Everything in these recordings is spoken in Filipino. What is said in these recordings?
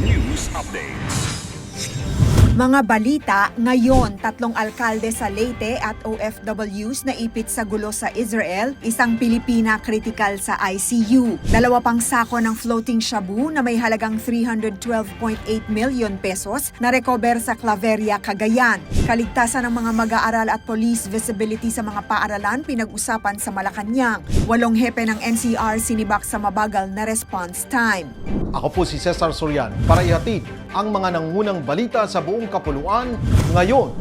News Updates. Mga balita, ngayon tatlong alkalde sa Leyte at OFWs na ipit sa gulo sa Israel, isang Pilipina critical sa ICU. Dalawa pang sako ng floating shabu na may halagang 312.8 million pesos na recover sa Claveria, Cagayan. Kaligtasan ng mga mag-aaral at police visibility sa mga paaralan pinag-usapan sa Malacanang. Walong hepe ng NCR sinibak sa mabagal na response time. Ako po si Cesar Sorian para ihatid ang mga nangunang balita sa buong kapuluan ngayon.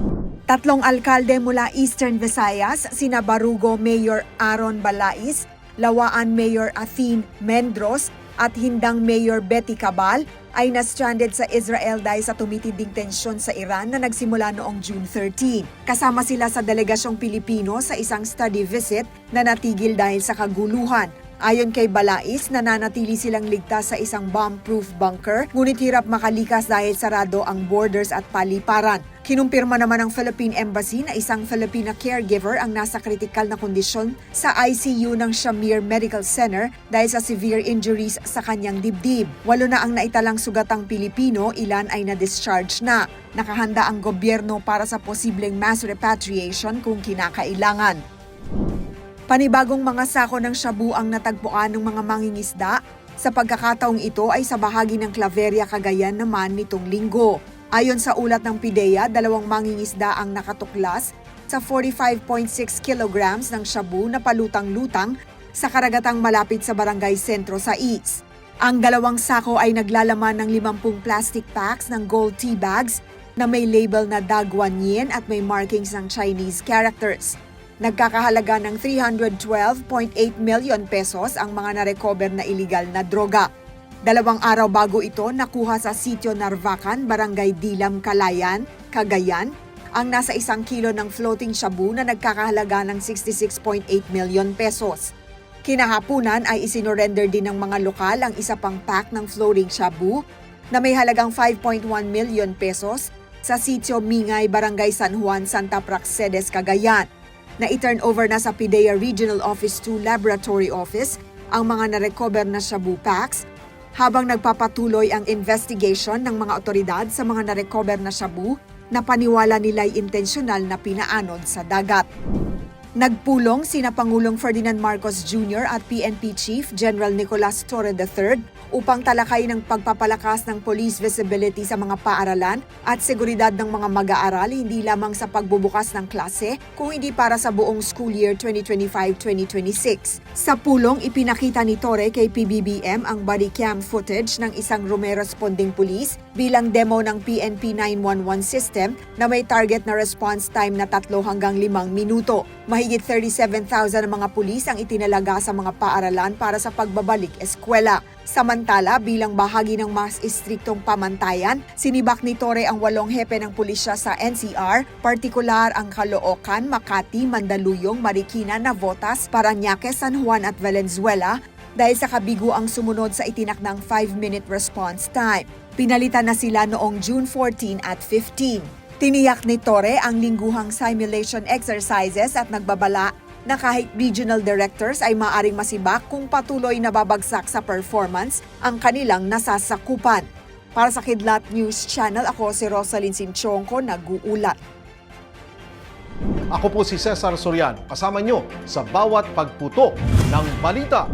Tatlong alkalde mula Eastern Visayas, sina Barugo Mayor Aaron Balais, Lawaan Mayor Athene Mendros at Hindang Mayor Betty Cabal ay na-stranded sa Israel dahil sa tumitinding tensyon sa Iran na nagsimula noong June 13. Kasama sila sa delegasyong Pilipino sa isang study visit na natigil dahil sa kaguluhan. Ayon kay Balais, nananatili silang ligtas sa isang bomb-proof bunker, ngunit hirap makalikas dahil sarado ang borders at paliparan. Kinumpirma naman ng Philippine Embassy na isang Filipina caregiver ang nasa kritikal na kondisyon sa ICU ng Shamir Medical Center dahil sa severe injuries sa kanyang dibdib. Walo na ang naitalang sugatang Pilipino, ilan ay na-discharge na. Nakahanda ang gobyerno para sa posibleng mass repatriation kung kinakailangan. Panibagong mga sako ng shabu ang natagpuan ng mga mangingisda. Sa pagkakataong ito ay sa bahagi ng Claveria, Cagayan naman nitong linggo. Ayon sa ulat ng PIDEA, dalawang mangingisda ang nakatuklas sa 45.6 kilograms ng shabu na palutang-lutang sa karagatang malapit sa barangay sentro sa East. Ang dalawang sako ay naglalaman ng 50 plastic packs ng gold tea bags na may label na Dagwan Yen at may markings ng Chinese characters. Nagkakahalaga ng 312.8 million pesos ang mga narecover na illegal na droga. Dalawang araw bago ito nakuha sa sitio Narvacan, Barangay Dilam, Kalayan, Cagayan, ang nasa isang kilo ng floating shabu na nagkakahalaga ng 66.8 million pesos. Kinahapunan ay isinorender din ng mga lokal ang isa pang pack ng floating shabu na may halagang 5.1 million pesos sa sitio Mingay, Barangay San Juan, Santa Praxedes, Cagayan na i-turn over na sa PIDEA Regional Office 2 Laboratory Office ang mga narecover na shabu packs habang nagpapatuloy ang investigation ng mga otoridad sa mga narecover na shabu na paniwala nila'y intensyonal na pinaanod sa dagat. Nagpulong sina Pangulong Ferdinand Marcos Jr. at PNP Chief General Nicolas Torre III upang talakay ng pagpapalakas ng police visibility sa mga paaralan at seguridad ng mga mag-aaral hindi lamang sa pagbubukas ng klase kung hindi para sa buong school year 2025-2026. Sa pulong, ipinakita ni Torre kay PBBM ang body cam footage ng isang Romero responding police bilang demo ng PNP 911 system na may target na response time na 3 hanggang 5 minuto. Mahigit 37,000 ang mga pulis ang itinalaga sa mga paaralan para sa pagbabalik eskwela. Samantala, bilang bahagi ng mas istriktong pamantayan, sinibak ni Torre ang walong hepe ng pulisya sa NCR, partikular ang Caloocan, Makati, Mandaluyong, Marikina, Navotas, Parañaque, San Juan at Valenzuela dahil sa kabigo ang sumunod sa itinakdang 5-minute response time. Pinalitan na sila noong June 14 at 15. Tiniyak ni Torre ang lingguhang simulation exercises at nagbabala na kahit regional directors ay maaring masibak kung patuloy na babagsak sa performance ang kanilang nasasakupan. Para sa Kidlat News Channel, ako si Rosalyn Sinchonko, nag-uulat. Ako po si Cesar Sorian, kasama nyo sa bawat pagputo ng balita.